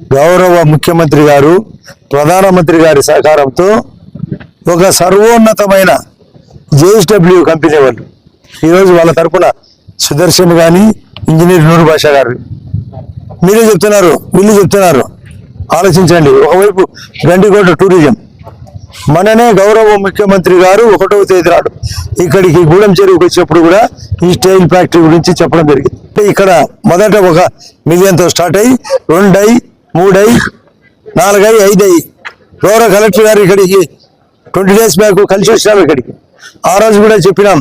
గౌరవ ముఖ్యమంత్రి గారు ప్రధానమంత్రి గారి సహకారంతో ఒక సర్వోన్నతమైన జేఎస్డబ్ల్యూ కంపెనీ వాళ్ళు. ఈరోజు వాళ్ళ తరపున సుదర్శన్ కానీ ఇంజనీర్ నూరు భాష గారు. మీరే చెప్తున్నారు వీళ్ళు చెప్తున్నారు. ఆలోచించండి ఒకవైపు గండికోట టూరిజం. మననే గౌరవ ముఖ్యమంత్రి గారు ఒకటవ తేదీ నాడు ఇక్కడికి గూడెం చెరువుకి వచ్చినప్పుడు కూడా ఈ స్టైల్ ఫ్యాక్టరీ గురించి చెప్పడం జరిగింది. ఇక్కడ మొదట ఒక మిలియన్తో స్టార్ట్ అయ్యి రెండై మూడై నాలుగై ఐదై. గౌరవ కలెక్టర్ గారు ఇక్కడికి ట్వంటీ డేస్ బ్యాక్ కలిసి వచ్చినాం ఇక్కడికి. ఆ రోజు కూడా చెప్పినాం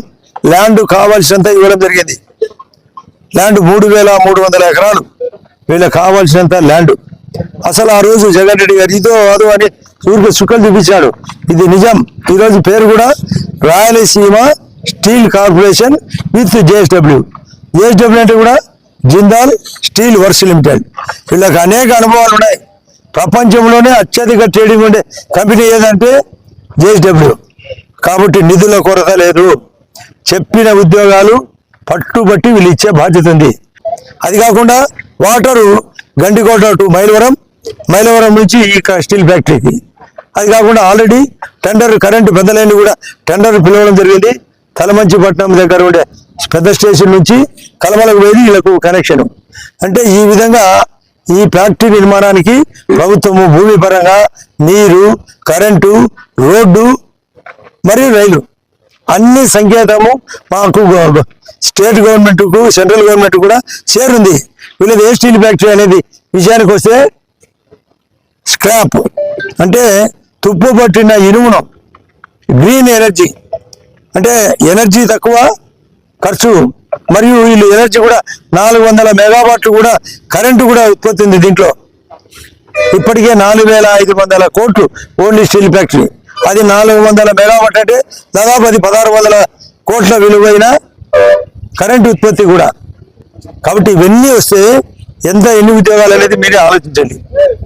ల్యాండ్ కావాల్సినంత ఇవ్వడం జరిగింది. ల్యాండ్ మూడు వేల మూడు వందల ఎకరాలు. వీళ్ళకి కావాల్సినంత ల్యాండ్. అసలు ఆ రోజు జగన్ రెడ్డి గారు ఇదో అదో అని ఊరికి చుక్కలు చూపించాడు. ఇది నిజం. ఈ రోజు పేరు కూడా Rayalaseema steel corporation with JSW. JSW అంటే కూడా జిందాల్ స్టీల్ వర్క్స్ లిమిటెడ్. వీళ్ళకి అనేక అనుభవాలు ఉన్నాయి. ప్రపంచంలోనే అత్యధిక ట్రేడింగ్ ఉండే కంపెనీ ఏదంటే జేఎస్డబ్ల్యూ కాబట్టి నిధుల కొరత లేదు. చెప్పిన ఉద్యోగాలు పట్టుబట్టి వీళ్ళు ఇచ్చే బాధ్యత ఉంది. అది కాకుండా వాటరు గండికోట టు మైలవరం మైలవరం నుంచి ఈ స్టీల్ ఫ్యాక్టరీకి. అది కాకుండా ఆల్రెడీ టెండర్ కరెంటు పెద్ద కూడా టెండర్ పిలవడం జరిగింది. కలమంచిపట్నం దగ్గర ఉండే పెద్ద స్టేషన్ నుంచి కలమలకు పోయి వీళ్ళకు కనెక్షన్ అంటే ఈ విధంగా ఈ ఫ్యాక్టరీ నిర్మాణానికి ప్రభుత్వము భూమి పరంగా నీరు కరెంటు రోడ్డు మరియు రైలు అన్ని సంకేతము మాకు స్టేట్ గవర్నమెంట్కు సెంట్రల్ గవర్నమెంట్ కూడా చేరుంది. వీళ్ళది ఏ స్టీల్ ఫ్యాక్టరీ అనేది విషయానికి వస్తే స్క్రాప్ అంటే తుప్పు పట్టిన ఇనుమును గ్రీన్ ఎనర్జీ అంటే ఎనర్జీ తక్కువ ఖర్చు మరియు వీళ్ళు ఎనర్జీ కూడా నాలుగు వందల మెగావాట్లు కూడా కరెంటు కూడా ఉత్పత్తి ఉంది దీంట్లో. ఇప్పటికే నాలుగు వేల ఐదు వందల కోట్లు ఓన్లీ స్టీల్ ఫ్యాక్టరీ. అది నాలుగు వందల మెగావాట్ అంటే దాదాపు అది పదహారు వందల కోట్ల విలువైన కరెంటు ఉత్పత్తి కూడా. కాబట్టి ఇవన్నీ వస్తే ఎంత ఎన్ని ఉద్యోగాలు అనేది మీరే ఆలోచించండి.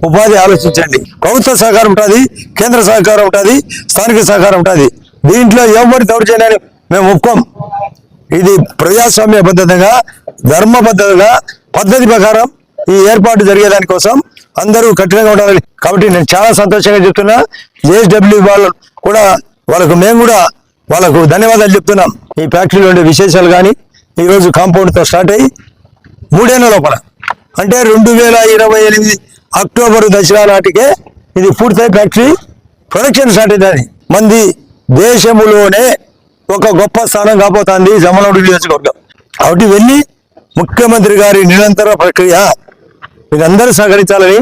ఉపాధి ఆలోచించండి. ప్రభుత్వ సహకారం ఉంటుంది కేంద్ర సహకారం ఉంటుంది స్థానిక సహకారం ఉంటుంది. దీంట్లో ఎవరి దౌర్జన్యాన్ని మేము ఒప్పుకోం. ఇది ప్రజాస్వామ్య పద్ధతిగా ధర్మ పద్ధతిగా పద్ధతి ప్రకారం ఈ ఏర్పాటు జరిగేదాని కోసం అందరూ కఠినంగా ఉండాలి కాబట్టి నేను చాలా సంతోషంగా చెప్తున్నా. జేఎస్డబ్ల్యూ వాళ్ళు కూడా వాళ్ళకు మేము కూడా వాళ్ళకు ధన్యవాదాలు చెప్తున్నాం. ఈ ఫ్యాక్టరీలో ఉండే విశేషాలు కానీ ఈరోజు కాంపౌండ్తో స్టార్ట్ అయ్యి మూడేళ్ళ లోపల. అంటే రెండు వేల ఇరవై ఎనిమిది అక్టోబర్ దసరా నాటికే ఇది పూర్తయి ఫ్యాక్టరీ ప్రొడక్షన్ స్టార్ట్ అయిందని మంది దేశములోనే ఒక గొప్ప స్థానం కాబోతోంది జమనోడు నియోజకవర్గం. కాబట్టి వెళ్ళి ముఖ్యమంత్రి గారి నిరంతర ప్రక్రియ. మీరందరూ సహకరించాలని